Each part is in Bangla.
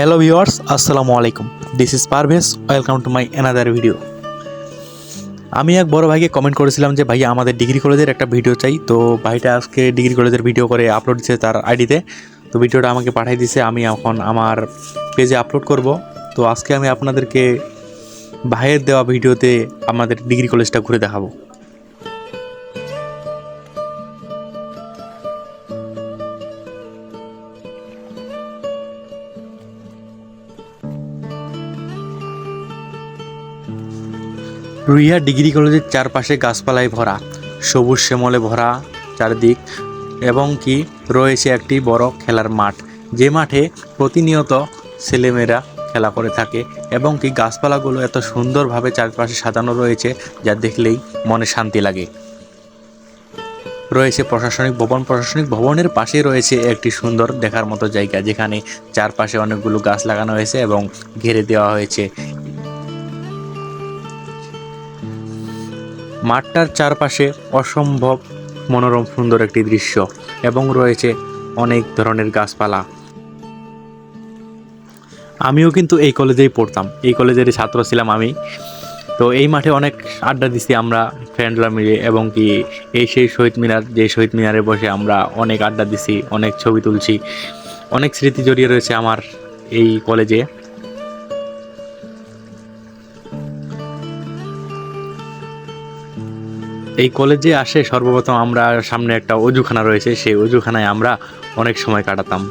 হ্যালো ভিউয়ার্স আসসালামু আলাইকুম। This is Parvez welcome to my another video আমি এক বড় ভাইকে কমেন্ট করেছিলাম যে ভাই আমাদের ডিগ্রি কলেজের একটা ভিডিও চাই। তো ভাইটা আজকে ডিগ্রি কলেজের ভিডিও করে আপলোড দিচ্ছে তার আইডিতে তো ভিডিওটা আমাকে পাঠিয়ে দিয়েছে আমি এখন আমার পেজে আপলোড করব। তো আজকে আমি আপনাদেরকে ভাইয়ের দেওয়া ভিডিওতে আমাদের ডিগ্রি কলেজটা ঘুরে দেখাবো। রুইয়া ডিগ্রি কলেজের চারপাশে গাছপালায় ভরা, সবুজ শ্যামলে ভরা চারদিক এবং কি রয়েছে একটি বড় খেলার মাঠ। যে মাঠে প্রতিনিয়ত ছেলেমেয়েরা খেলা করে থাকে এবং কি গাছপালাগুলো এত সুন্দরভাবে চারপাশে সাজানো রয়েছে যা দেখলেই মনে শান্তি লাগে। রয়েছে প্রশাসনিক ভবন। প্রশাসনিক ভবনের পাশে রয়েছে একটি সুন্দর দেখার মতো জায়গা যেখানে চারপাশে অনেকগুলো গাছ লাগানো হয়েছে এবং ঘিরে দেওয়া হয়েছে। মাঠটার চারপাশে অসম্ভব মনোরম সুন্দর একটি দৃশ্য এবং রয়েছে অনেক ধরনের গাছপালা। আমিও কিন্তু এই কলেজেই পড়তাম। এই কলেজেরই ছাত্র ছিলাম আমি। তো এই মাঠে অনেক আড্ডা দিছি আমরা ফ্রেন্ডরা মিলে এবং কি এই সেই শহীদ মিনার, যে শহীদ মিনারে বসে আমরা অনেক আড্ডা দিছি, অনেক ছবি তুলছি। অনেক স্মৃতি জড়িয়ে রয়েছে আমার এই কলেজে। এই কলেজে আসে সর্বপ্রথম আমরা সামনে একটা অজুখানা রয়েছে, সেই অজুখানায় আমরা অনেক সময় কাটাতাম।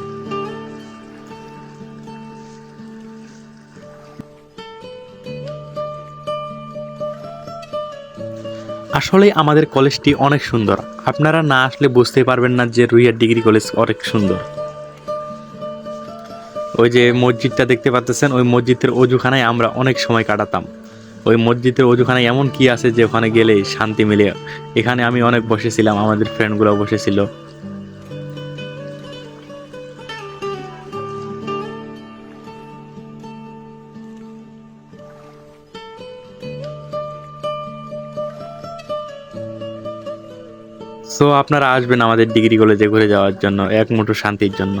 আসলে আমাদের কলেজটি অনেক সুন্দর। আপনারা না আসলে বুঝতে পারবেন না যে রুইয়ার ডিগ্রি কলেজ অনেক সুন্দর। ওই যে মসজিদটা দেখতে পাচ্ছেন, ওই মসজিদের অজুখানায় আমরা অনেক সময় কাটাতাম। ওই মসজিদের অজুখানায় এমন কি আছে যে ওখানে গেলে শান্তি মিলে? এখানে আমি অনেক বসেছিলাম, আমাদের ফ্রেন্ডগুলো বসেছিল। সো আপনারা আসবেন আমাদের ডিগ্রি কলেজে ঘুরে যাওয়ার জন্য, এক মুঠো শান্তির জন্য।